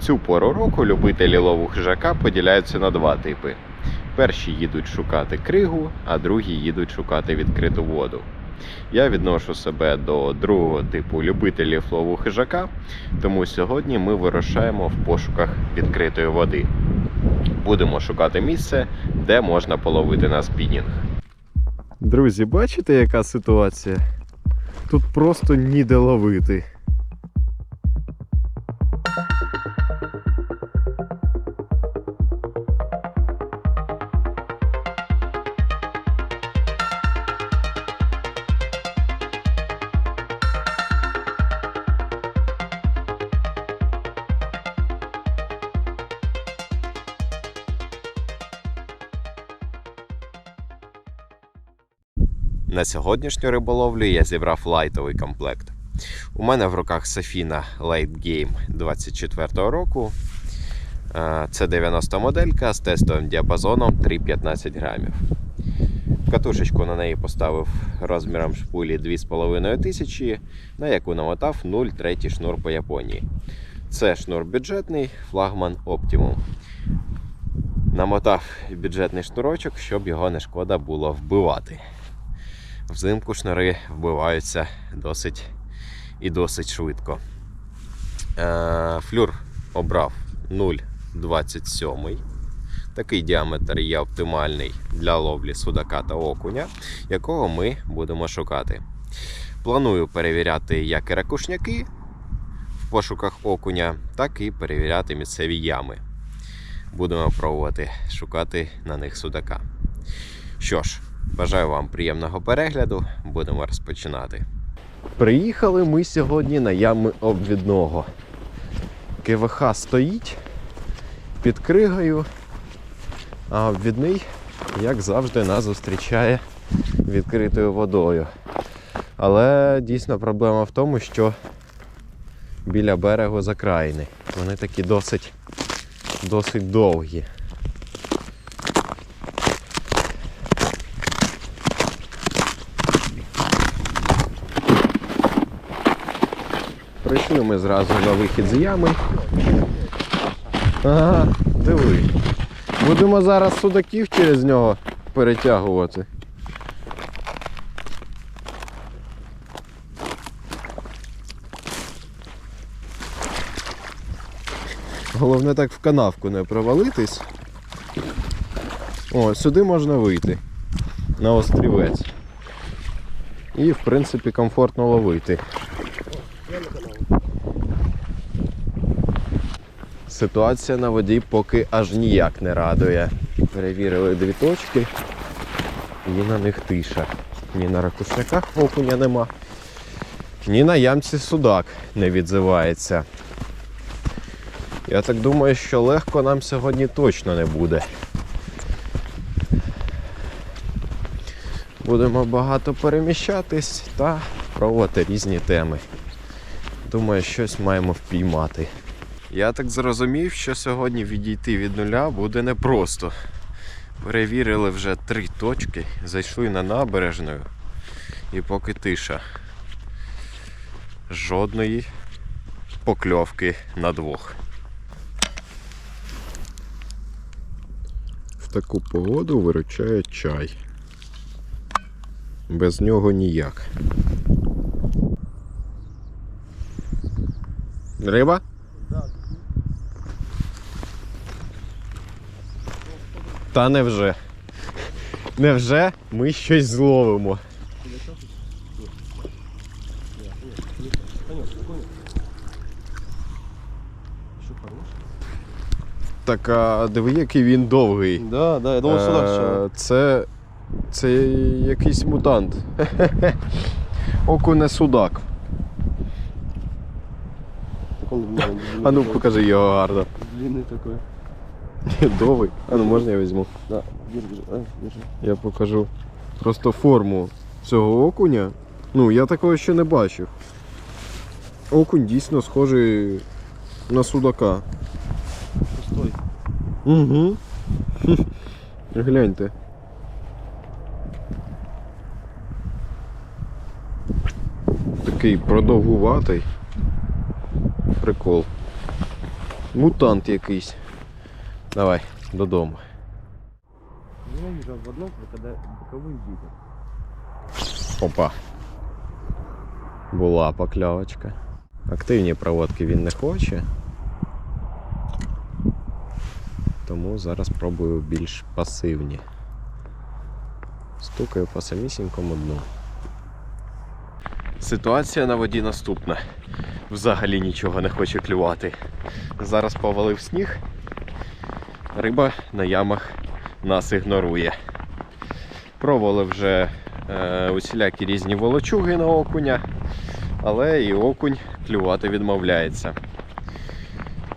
цю пору року любителі лову хижака поділяються на два типи. Перші їдуть шукати кригу, а другі їдуть шукати відкриту воду. Я відношу себе до другого типу любителів лову хижака, тому сьогодні ми вирушаємо в пошуках відкритої води. Будемо шукати місце, де можна половити на спінінг. Друзі, бачите, яка ситуація? Тут просто ніде ловити. На сьогоднішню риболовлю я зібрав лайтовий комплект. У мене в руках Safina Light Game 24 року. Е, Це 90 моделька з тестовим діапазоном 3,15 грамів. Катушечку на неї поставив розміром шпулі 2500, на яку намотав 0,3 шнур по Японії. Це шнур бюджетний, флагман Optimum. Намотав бюджетний шнурочок, щоб його не шкода було вбивати. Взимку шнури вбиваються досить і досить швидко. Е, Флюр обрав 0,27. Такий діаметр є оптимальний для ловлі судака та окуня, якого ми будемо шукати. Планую перевіряти як і ракушняки в пошуках окуня, так і перевіряти місцеві ями. Будемо пробувати шукати на них судака. Що ж, бажаю вам приємного перегляду, будемо розпочинати. Приїхали ми сьогодні на ями обвідного. КВХ стоїть під кригою, а обвідний, як завжди, нас зустрічає відкритою водою. Але дійсно проблема в тому, що біля берегу закраїни. Вони такі досить, досить довгі. Прийшли ми зразу на вихід з ями. Ага, диви. Будемо зараз судаків через нього перетягувати. Головне так в канавку не провалитись. О, сюди можна вийти на острівець. І в принципі комфортно ловити. Ситуація на воді поки аж ніяк не радує. Перевірили дві точки і на них тиша. Ні на ракушняках окуня нема, ні на ямці судак не відзивається. Я так думаю, що легко нам сьогодні точно не буде. Будемо багато переміщатись та пробувати різні теми. Думаю, щось маємо впіймати. Я так зрозумів, що сьогодні відійти від нуля буде непросто. Перевірили вже три точки, зайшли на набережну і поки тиша. Жодної покльовки на двох. В таку погоду виручає чай. Без нього ніяк. Риба? Та невже. Невже ми щось зловимо. Так, а диви, який він довгий. Да, да, я думав, ще. Е, Це. Це якийсь мутант. Оку не судак. А ну покажи його гарно. Длинный такой. Довгий. А ну можна я візьму? Да, держи, держи. Я покажу просто форму цього окуня. Ну, я такого ще не бачив. Окунь дійсно схожий на судака. Пустой. Угу. Гляньте. Такий продовгуватий. Прикол. Мутант якийсь. Давай, додому. Ненавижу в одном, когда боковые биты. Опа. Була покльовочка. Активні проводки він не хоче. Тому зараз пробую більш пасивні. Стукаю по самісінькому дну. Ситуація на воді наступна. Взагалі нічого не хоче клювати. Зараз повалив сніг. Риба на ямах нас ігнорує. Пробували вже е, усілякі різні волочуги на окуня, але і окунь клювати відмовляється.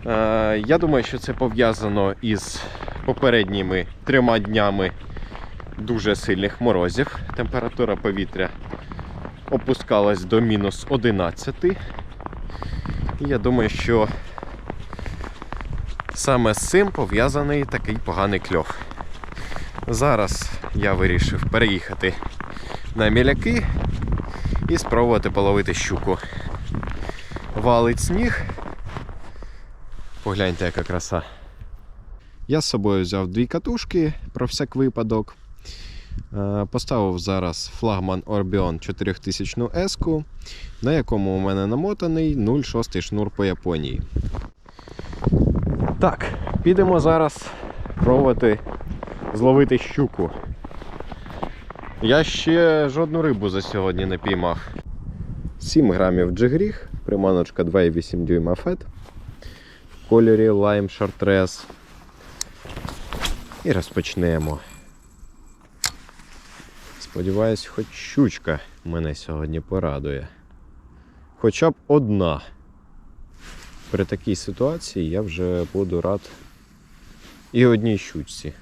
Е, я думаю, що це пов'язано із попередніми трьома днями дуже сильних морозів. Температура повітря опускалась до мінус 11. І я думаю, що саме з цим пов'язаний такий поганий кльов. Зараз я вирішив переїхати на міляки і спробувати половити щуку. Валить сніг. Погляньте, яка краса. Я з собою взяв дві катушки про всяк випадок. Е, Поставив зараз флагман Orbion 4000 S, на якому у мене намотаний 0,6 шнур по Японії. Так, підемо зараз пробувати зловити щуку. Я ще жодну рибу за сьогодні не піймав. 7 грамів джигріг, приманочка 2,8 дюйма фет в кольорі Lime Chartreuse. І розпочнемо. Сподіваюсь, хоч щучка мене сьогодні порадує. Хоча б одна. При такій ситуації я вже буду рад і одній щучці.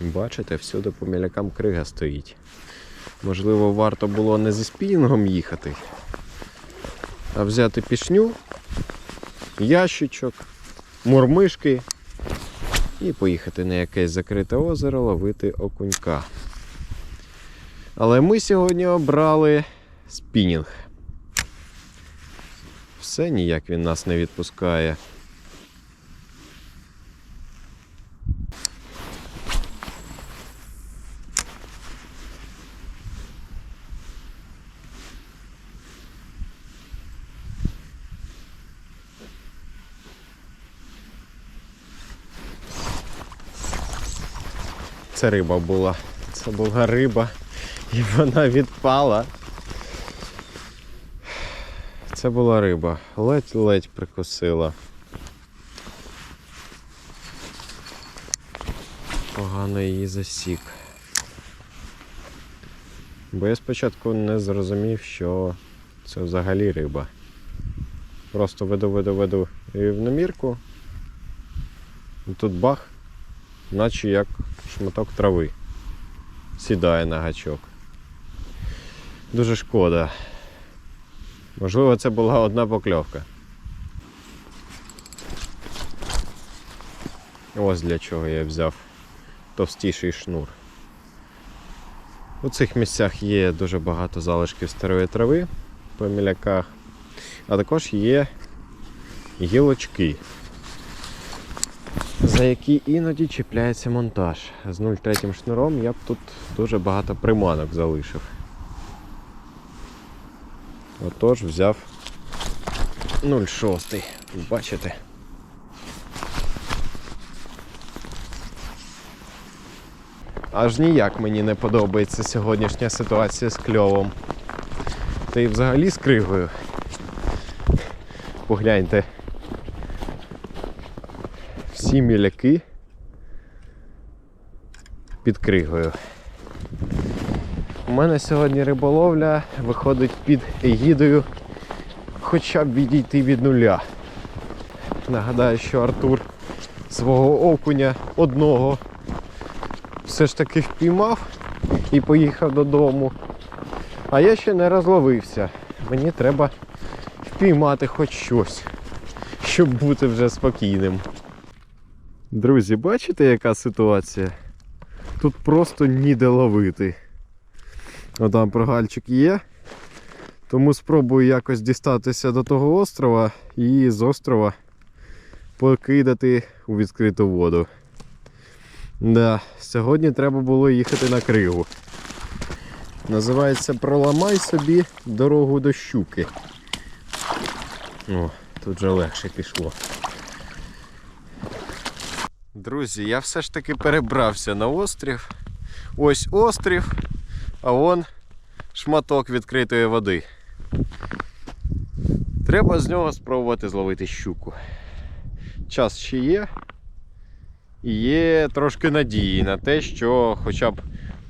Бачите, всюди по мілякам крига стоїть. Можливо, варто було не зі спінінгом їхати, а взяти пішню, ящичок, мурмишки і поїхати на якесь закрите озеро ловити окунька. Але ми сьогодні обрали спінінг. Все ніяк він нас не відпускає. Це риба була. Це була риба і вона відпала. Це була риба. Ледь-ледь прикусила. Погано її засік. Бо я спочатку не зрозумів, що це взагалі риба. Просто веду, веду, веду рівномірку. І тут бах, наче як шматок трави. Сідає на гачок. Дуже шкода. Можливо, це була одна покльовка. Ось для чого я взяв товстіший шнур. У цих місцях є дуже багато залишків старої трави по міляках, а також є гілочки, за які іноді чіпляється монтаж. З 0,3 шнуром я б тут дуже багато приманок залишив. Отож взяв 0,6. Бачите? Аж ніяк мені не подобається сьогоднішня ситуація з кльовом. Та й взагалі з кригою. Погляньте. Всі міляки під кригою. Мене сьогодні риболовля виходить під егідою хоча б відійти від нуля. Нагадаю, що Артур свого окуня одного все ж таки впіймав і поїхав додому. А я ще не розловився. Мені треба впіймати хоч щось, щоб бути вже спокійним. Друзі, бачите, яка ситуація? Тут просто ніде ловити. Отам прогальчик є. Тому спробую якось дістатися до того острова і з острова покидати у відкриту воду. Да, сьогодні треба було їхати на кригу. Називається Проламай собі дорогу до щуки. О, тут же легше пішло. Друзі, я все ж таки перебрався на острів. Ось острів, а вон шматок відкритої води. Треба з нього спробувати зловити щуку. Час ще є. І є трошки надії на те, що хоча б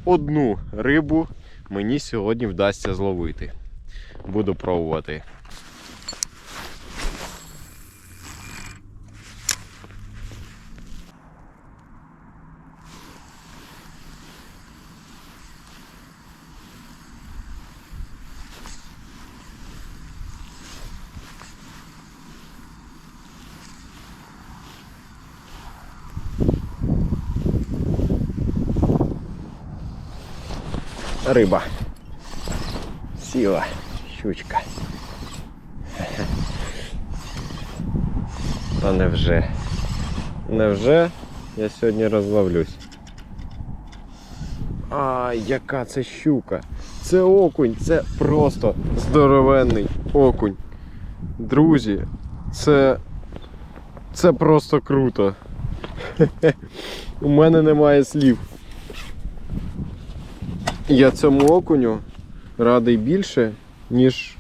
одну рибу мені сьогодні вдасться зловити. Буду пробувати. Риба. Сіла, щучка. Та невже? Невже я сьогодні розловлюсь? А, яка це щука? Це окунь, це просто здоровенний окунь. Друзі, це. Це просто круто. У мене немає слів. Я цьому окуню радий більше, ніж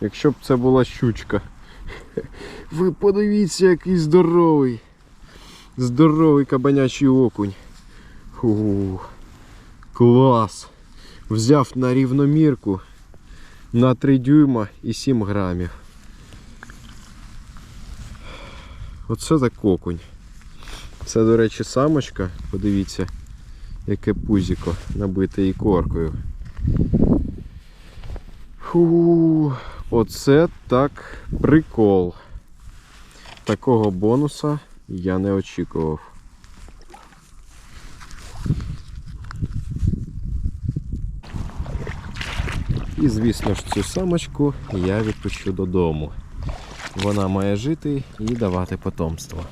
якщо б це була щучка. Ви подивіться, який здоровий. Здоровий кабанячий окунь. Фу. Клас. Взяв на рівномірку на 3 дюйма і 7 грамів. Оце так окунь. Це, до речі, самочка, подивіться яке пузіко набите ікоркою. Фу, оце так прикол. Такого бонуса я не очікував. І звісно ж цю самочку я відпущу додому. Вона має жити і давати потомство.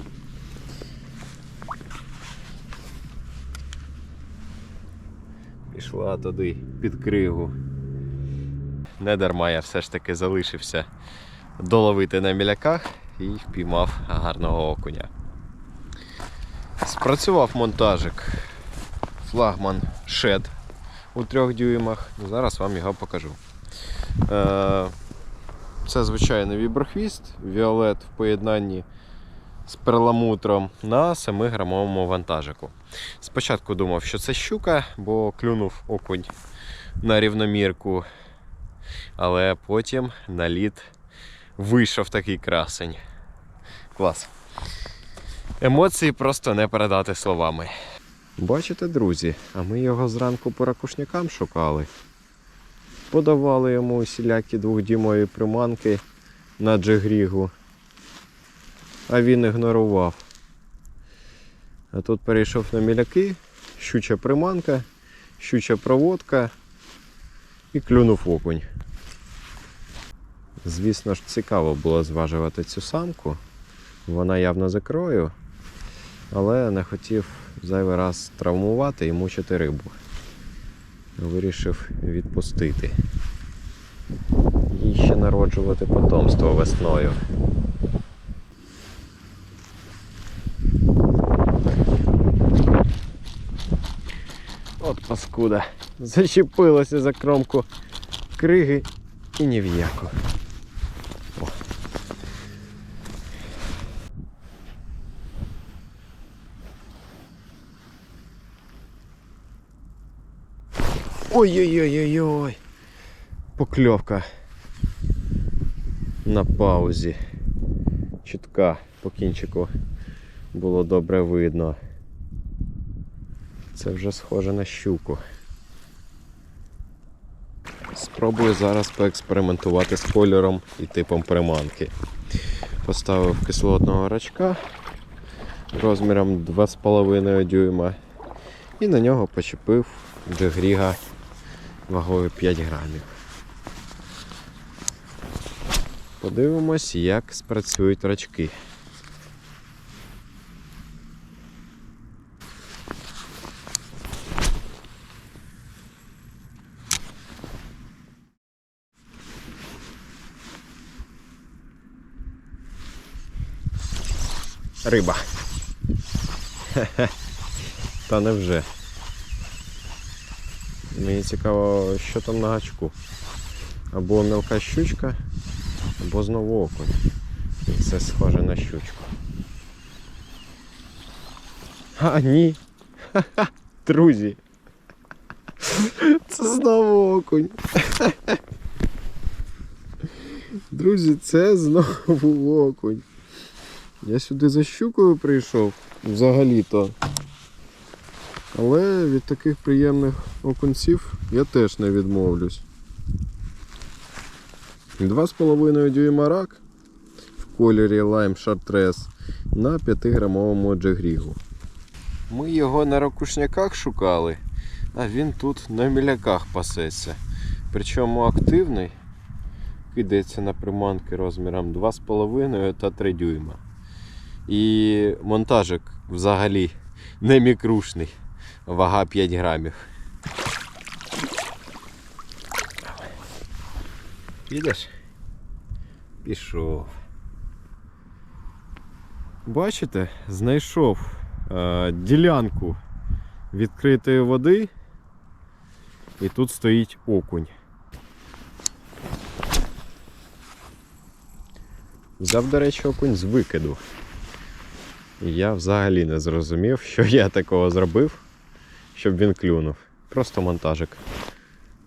Пішла туди під кригу. Не дарма я все ж таки залишився доловити на міляках і впіймав гарного окуня. Спрацював монтажик флагман Shed у трьох дюймах. Зараз вам його покажу. Е, Це звичайний віброхвіст, Віолет в поєднанні з перламутром на 7-грамовому вантажику. Спочатку думав, що це щука, бо клюнув окунь на рівномірку. Але потім на лід вийшов такий красень. Клас. Емоції просто не передати словами. Бачите, друзі, а ми його зранку по ракушнякам шукали. Подавали йому усілякі двохдімові приманки на джигрігу. А він ігнорував. А тут перейшов на міляки, щуча приманка, щуча проводка і клюнув окунь. Звісно ж, цікаво було зважувати цю самку. Вона явно за крою, але не хотів зайвий раз травмувати і мучити рибу. Вирішив відпустити. І ще народжувати потомство весною. От паскуда. Зачепилося за кромку криги і ні в яку. Ой-ой-ой-ой-ой. Покльовка на паузі. Чітка по кінчику було добре видно. Це вже схоже на щуку. Спробую зараз поекспериментувати з кольором і типом приманки. Поставив кислотного рачка розміром 2,5 дюйма і на нього почепив джигріга вагою 5 грамів. Подивимось, як спрацюють рачки. Риба. Хе-хе. Та невже. Мені цікаво, що там на гачку. Або мелка щучка, або знову окунь. І це схоже на щучку. А, ні. Ха-ха, Друзі. Це знову окунь. Друзі, це знову окунь. Я сюди за щукою прийшов взагалі-то. Але від таких приємних окунців я теж не відмовлюсь. 2,5 дюйма рак в кольорі Lime Chartreuse на 5-грамовому джегрігу. Ми його на ракушняках шукали, а він тут на міляках пасеться. Причому активний кидається на приманки розміром 2,5 та 3 дюйма. І монтажик взагалі не мікрушний. Вага 5 грамів. Підеш? Пішов. Бачите, знайшов е, ділянку відкритої води, і тут стоїть окунь. Взяв, до речі, окунь з викиду. І я взагалі не зрозумів, що я такого зробив, щоб він клюнув. Просто монтажик.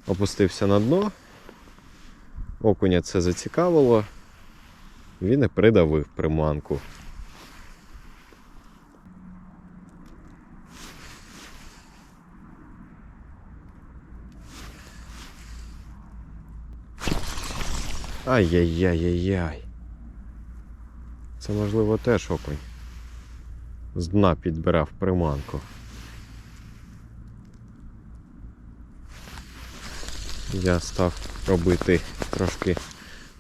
Опустився на дно. Окуня це зацікавило. Він і придавив приманку. Ай-яй-яй-яй-яй. Це можливо теж окунь. З дна підбирав приманку. Я став робити трошки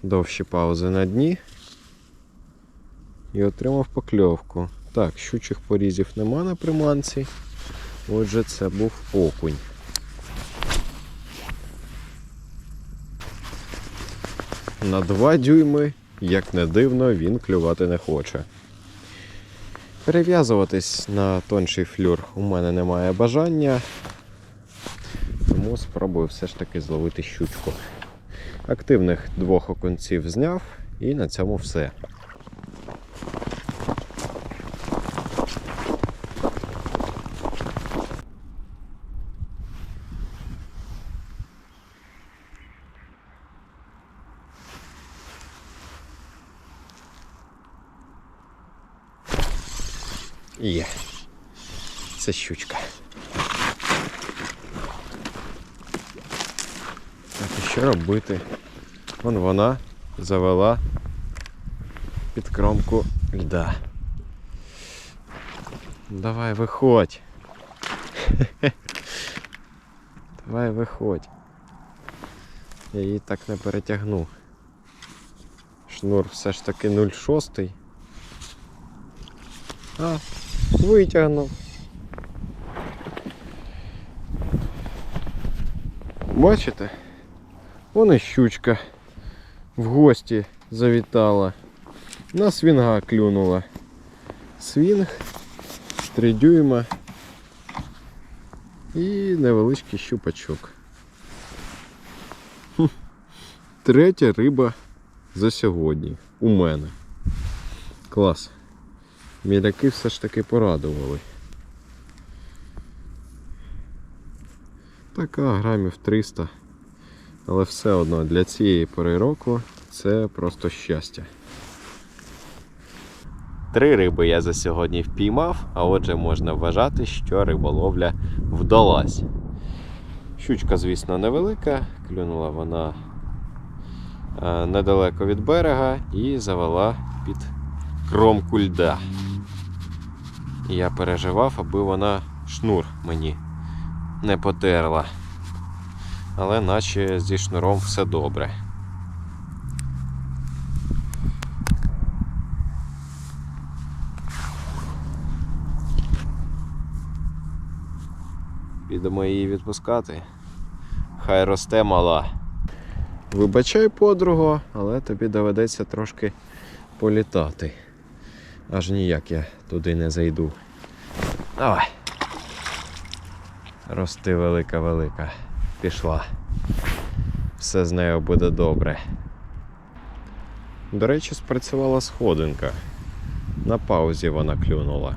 довші паузи на дні і отримав покльовку. Так, щучих порізів нема на приманці. Отже, це був окунь. На 2 дюйми, як не дивно, він клювати не хоче. Перев'язуватись на тонший флюр у мене немає бажання. Тому спробую все ж таки зловити щучку. Активних двох окунців зняв і на цьому все. Є. Це щучка. Так, що робити? Вон вона завела під кромку льда. Давай виходь. Давай виходь. Я її так не перетягну. Шнур все ж таки 0,6. А, витягнув. Бачите? Вон і щучка в гості завітала. На свінга клюнула. Свінг, 3 дюйма і невеличкий щупачок. Хм. Третя риба за сьогодні у мене. Клас. Міляки все ж таки порадували. Така грамів 300. Але все одно для цієї пори року це просто щастя. Три риби я за сьогодні впіймав, а отже можна вважати, що риболовля вдалась. Щучка, звісно, невелика, клюнула вона е, недалеко від берега і завела під кромку льда. Я переживав, аби вона шнур мені не потерла. але наче зі шнуром все добре. Підемо її відпускати. Хай росте мала. Вибачай, подруго, але тобі доведеться трошки політати. Аж ніяк я туди не зайду. Давай. Рости велика велика. Пішла. Все з нею буде добре. До речі, спрацювала сходинка. На паузі вона клюнула.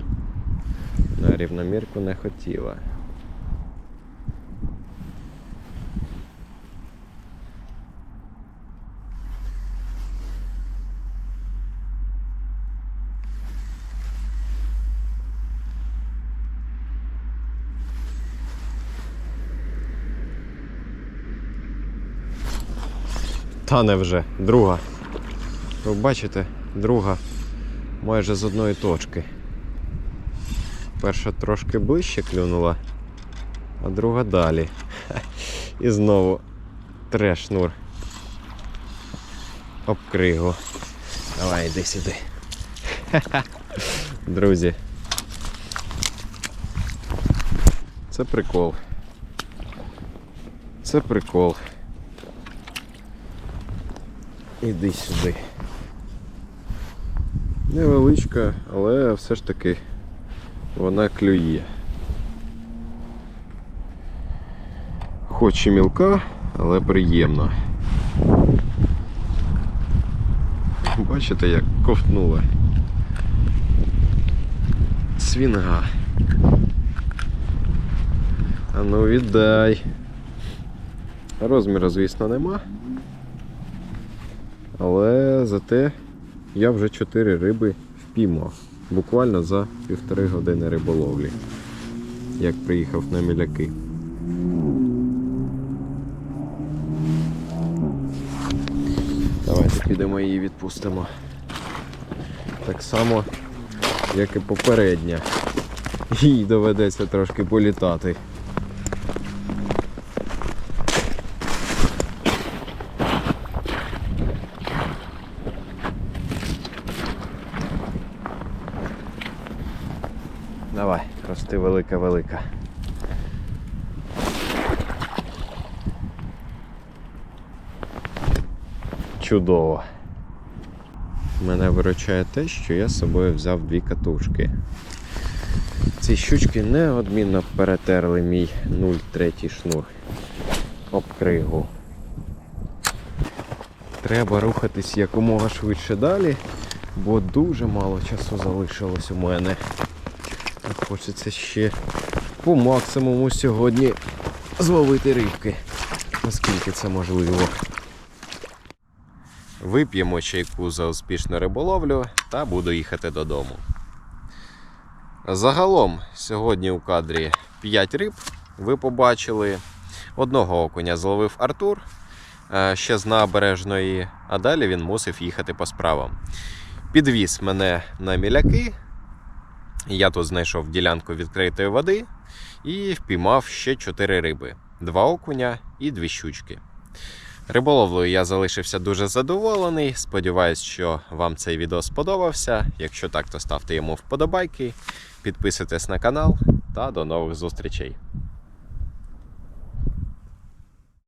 На рівномірку не хотіла. Тане вже, друга. Ви бачите, друга майже з одної точки. Перша трошки ближче клюнула, а друга далі. І знову тре шнур. Об кригу. Давай, йди сюди. Друзі. Це прикол. Це прикол. Іди сюди. Невеличка, але все ж таки вона клює. Хоч і мілка, але приємно. Бачите, як ковтнула. Свінга. А ну віддай. Розміру, звісно, нема. Але зате я вже 4 риби впіймав. Буквально за півтори години риболовлі, як приїхав на міляки. Давайте підемо її відпустимо. Так само, як і попередня. Їй доведеться трошки політати. Давай, рости велика велика. Чудово. Мене виручає те, що я з собою взяв дві катушки. Ці щучки неодмінно перетерли мій 0,3 шнур об кригу. Треба рухатись якомога швидше далі, бо дуже мало часу залишилось у мене. Хочеться ще по максимуму сьогодні зловити рибки, наскільки це можливо. Вип'ємо чайку за успішну риболовлю та буду їхати додому. Загалом сьогодні у кадрі 5 риб. Ви побачили. Одного окуня зловив Артур е, ще з набережної, а далі він мусив їхати по справам. Підвіз мене на міляки. Я тут знайшов ділянку відкритої води і впіймав ще 4 риби: два окуня і дві щучки. Риболовлею я залишився дуже задоволений. Сподіваюсь, що вам цей відео сподобався. Якщо так, то ставте йому вподобайки, підписуйтесь на канал та до нових зустрічей.